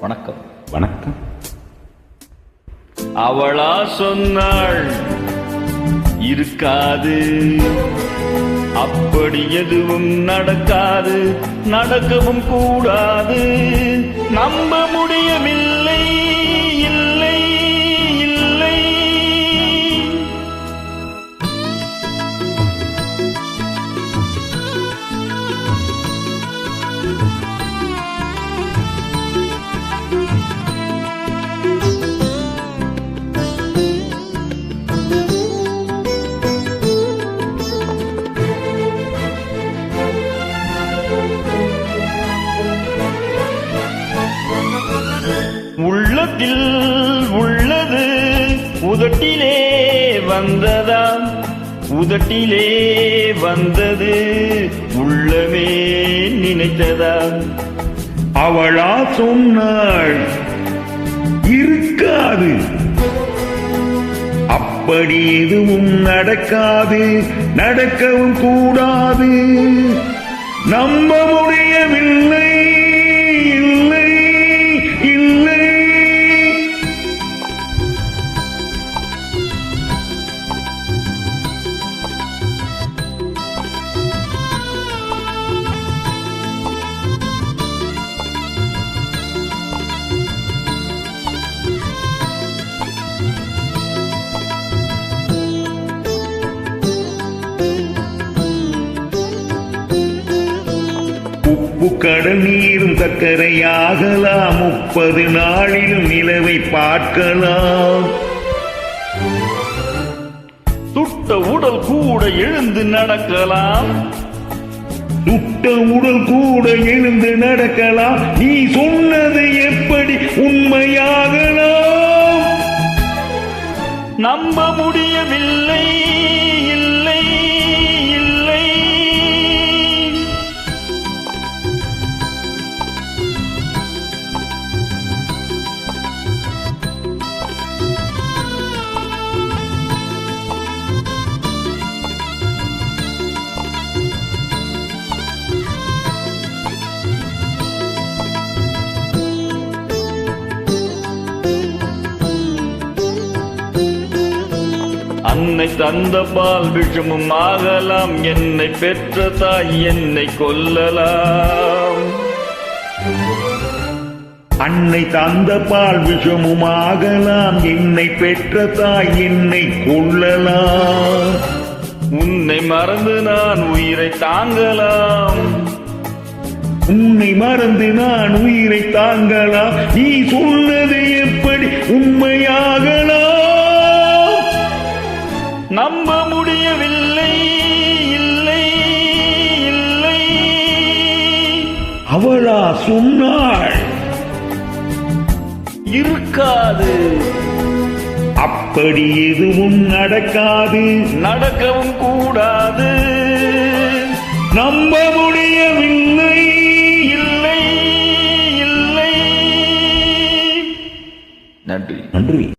வணக்கம். வணக்கம். அவளா சொன்னாள் இருக்காது. அப்படி எதுவும் நடக்காது. நடக்கவும் கூடாது. நம்ப முடியவில்லை. உள்ளத்தில் உள்ளது. உதட்டிலே வந்ததாம் உதட்டிலே வந்தது உள்ளமே நினைத்ததா? அவளா சொன்னாள் இருக்காது. அப்படி எதுவும் நடக்காது நடக்கவும் கூடாது. நம்ப முடியவில்லை. உப்பு கடல் நீரும் சர்க்கரையாகலாம். முப்பது நாளிலும் நிலவை பார்க்கலாம். சுட்ட உடல் கூட எழுந்து நடக்கலாம். சுட்ட உடல் கூட எழுந்து நடக்கலாம். நீ சொன்னது எப்படி உண்மையாகலாம்? நம்ப முடியவில்லை. அன்னை தந்த பால் விஷமும் ஆகலாம். என்னை பெற்ற தாய் என்னை கொல்லலாம். அன்னை தந்த பால் விஷமும் ஆகலாம். என்னை பெற்ற தாய் என்னை கொள்ளலாம் உன்னை மறந்து நான் உயிரை தாங்கலாம். உன்னை மறந்து நான் உயிரை தாங்கலாம். நீ சொல்லு அவளா சொன்னாள். இருக்காது. அப்படி எதுவும் நடக்காது. நடக்கவும் கூடாது. நம்ப முடியவில்லை. இல்லை இல்லை. நன்றி. நன்றி